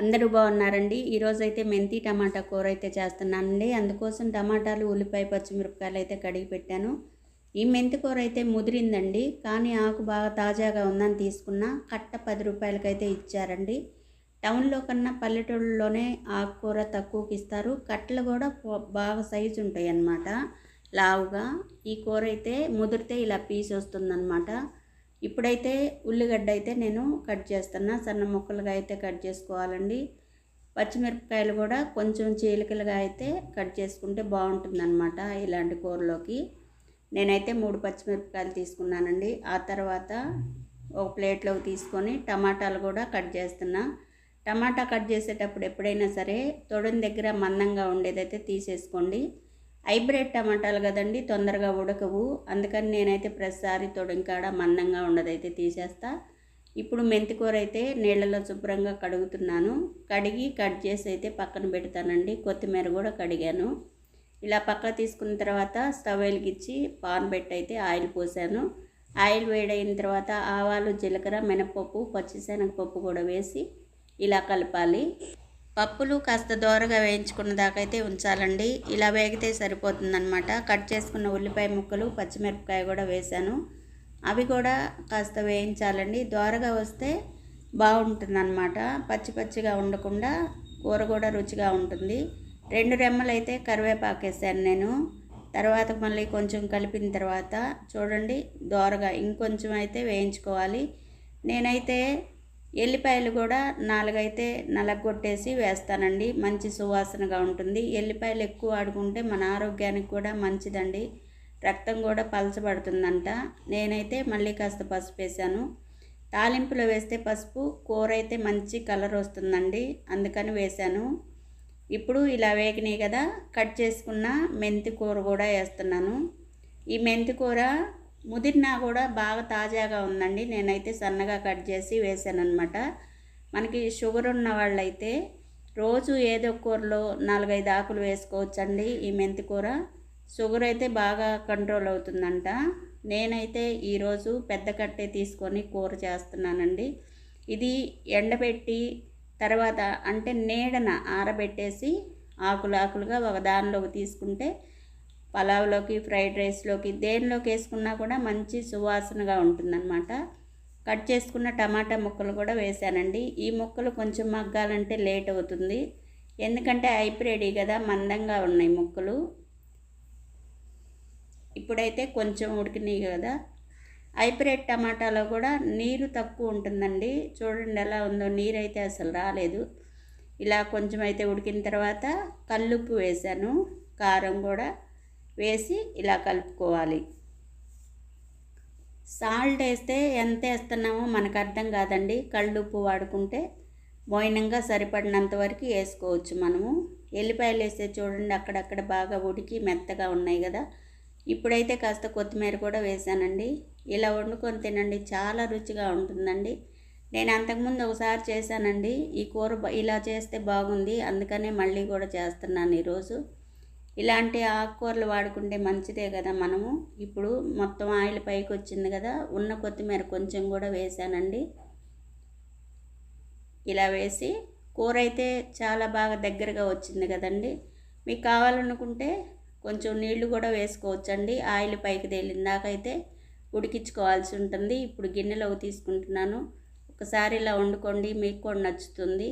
అందరూ బాగున్నారండి. ఈరోజు అయితే మెంతి టమాటా కూర అయితే చేస్తున్నానండి. అందుకోసం టమాటాలు ఉల్లిపాయ పచ్చిమిరపకాయలు అయితే కడిగి పెట్టాను. ఈ మెంతి కూర అయితే ముదిరిందండి. కానీ ఆకు బాగా తాజాగా ఉందని తీసుకున్న కట్ట పది రూపాయలకైతే ఇచ్చారండి. టౌన్లో కన్నా పల్లెటూళ్ళలోనే ఆకుకూర తక్కువకి ఇస్తారు. కట్టలు కూడా బాగా సైజు ఉంటాయి అన్నమాట లావుగా. ఈ కూర అయితే ముదిరితే ఇలా పీస్ వస్తుందన్నమాట. ఇప్పుడైతే ఉల్లిగడ్డ అయితే నేను కట్ చేస్తున్నా. సన్న ముక్కలుగా అయితే కట్ చేసుకోవాలండి. పచ్చిమిరపకాయలు కూడా కొంచెం చీలికలుగా అయితే కట్ చేసుకుంటే బాగుంటుందన్నమాట ఇలాంటి కూరలోకి. నేనైతే మూడు పచ్చిమిరపకాయలు తీసుకున్నానండి. ఆ తర్వాత ఒక ప్లేట్లోకి తీసుకొని టమాటాలు కూడా కట్ చేస్తున్నా. టమాటా కట్ చేసేటప్పుడు ఎప్పుడైనా సరే తొడని దగ్గర మందంగా ఉండేదైతే తీసేసుకోండి. హైబ్రిడ్ టమాటాలు కదండి తొందరగా ఉడకవు. అందుకని నేనైతే ప్రతిసారి తొడంకాడ మందంగా ఉండదైతే తీసేస్తా. ఇప్పుడు మెంతికూర అయితే నీళ్ళలో శుభ్రంగా కడుగుతున్నాను. కడిగి కట్ చేసి అయితే పక్కన పెడతానండి. కొత్తిమీర కూడా కడిగాను. ఇలా పక్క తీసుకున్న తర్వాత స్టవ్ వెలిగించి పాన్ పెట్టి అయితే ఆయిల్ పోసాను. ఆయిల్ వేడైన తర్వాత ఆవాలు జీలకర్ర మినపప్పు పచ్చిశనగపప్పు కూడా వేసి ఇలా కలపాలి. పప్పులు కాస్త దోరగా వేయించుకున్న దాకైతే ఉంచాలండి. ఇలా వేగితే సరిపోతుందనమాట కట్ చేసుకున్న ఉల్లిపాయ ముక్కలు పచ్చిమిరపకాయ కూడా వేశాను. అవి కూడా కాస్త వేయించాలండి. దోరగా వస్తే బాగుంటుందన్నమాట. పచ్చి పచ్చిగా ఉండకుండా కూర కూడా రుచిగా ఉంటుంది. రెండు రెమ్మలు అయితే కరివేపాకు వేసాను నేను. తర్వాత మళ్ళీ కొంచెం కలిపిన తర్వాత చూడండి దోరగా ఇంకొంచెం అయితే వేయించుకోవాలి. నేనైతే ఎల్లిపాయలు కూడా నాలుగైతే నలగొట్టేసి వేస్తానండి. మంచి సువాసనగా ఉంటుంది. ఎల్లిపాయలు ఎక్కువ ఆడుకుంటే మన ఆరోగ్యానికి కూడా మంచిదండి. రక్తం కూడా పలచబడుతుందంట. నేనైతే మళ్ళీ కాస్త పసుపు వేసాను తాలింపులో వేస్తే పసుపు కూర అయితే మంచి కలర్ వస్తుందండి. అందుకని వేశాను. ఇప్పుడు ఇలా వేగినాయి కదా కట్ చేసుకున్న మెంతి కూర కూడా వేస్తున్నాను. ఈ మెంతి కూర ముదిరినా కూడా బాగా తాజాగా ఉందండి. నేనైతే సన్నగా కట్ చేసి వేసాను అనమాట మనకి షుగర్ ఉన్న వాళ్ళైతే రోజు ఏదో కూరలో నాలుగైదు ఆకులు వేసుకోవచ్చండి ఈ మెంతి కూర. షుగర్ అయితే బాగా కంట్రోల్ అవుతుందంట. నేనైతే ఈరోజు పెద్ద కట్టే తీసుకొని కూర చేస్తున్నానండి. ఇది ఎండబెట్టి తర్వాత అంటే నీడన ఆరబెట్టేసి ఆకులు ఆకులుగా ఒక దానిలోకి తీసుకుంటే పలావ్లోకి ఫ్రైడ్ రైస్లోకి దేనిలోకి వేసుకున్నా కూడా మంచి సువాసనగా ఉంటుందన్నమాట. కట్ చేసుకున్న టమాటా ముక్కలు కూడా వేసానండి. ఈ ముక్కలు కొంచెం మగ్గాలంటే లేట్ అవుతుంది. ఎందుకంటే హైబ్రిడ్ కదా మందంగా ఉన్నాయి ముక్కలు. ఇప్పుడైతే కొంచెం ఉడికినాయి కదా. హైబ్రిడ్ టమాటాలో కూడా నీరు తక్కువ ఉంటుందండి. చూడండి ఎలా ఉందో నీరు అయితే అసలు రాలేదు. ఇలా కొంచెం అయితే ఉడికిన తర్వాత కల్లుప్పు వేసాను కారం కూడా. వేసి ఇలా కలుపుకోవాలి. సాల్ట్ వేస్తే ఎంత వేస్తున్నామో మనకు అర్థం కాదండి. కళ్ళుప్పు వాడుకుంటే మోయినంగా సరిపడినంత వరకు వేసుకోవచ్చు మనము. ఎల్లిపాయలు వేస్తే చూడండి అక్కడక్కడ బాగా ఉడికి మెత్తగా ఉన్నాయి కదా. ఇప్పుడైతే కాస్త కొత్తిమీర కూడా వేసానండి. ఇలా వండుకొని తినండి చాలా రుచిగా ఉంటుందండి. నేను అంతకుముందు ఒకసారి చేశానండి. ఈ కూర ఇలా చేస్తే బాగుంది. అందుకనే మళ్ళీ కూడా చేస్తున్నాను ఈరోజు. ఇలాంటి ఆకుకూరలు వాడుకుంటే మంచిదే కదా మనము. ఇప్పుడు మొత్తం ఆయిల్ పైకి వచ్చింది కదా ఉన్న కొత్తిమీర కొంచెం కూడా వేసానండి. ఇలా వేసి కూర అయితే చాలా బాగా దగ్గరగా వచ్చింది కదండి. మీకు కావాలనుకుంటే కొంచెం నీళ్ళు కూడా వేసుకోవచ్చండి. ఆయిల్ పైకి తేలిందాకైతే ఉడికించుకోవాల్సి ఉంటుంది. ఇప్పుడు గిన్నెలోకి తీసుకుంటున్నాను. ఒకసారి ఇలా వండుకోండి మీకు కూడా నచ్చుతుంది.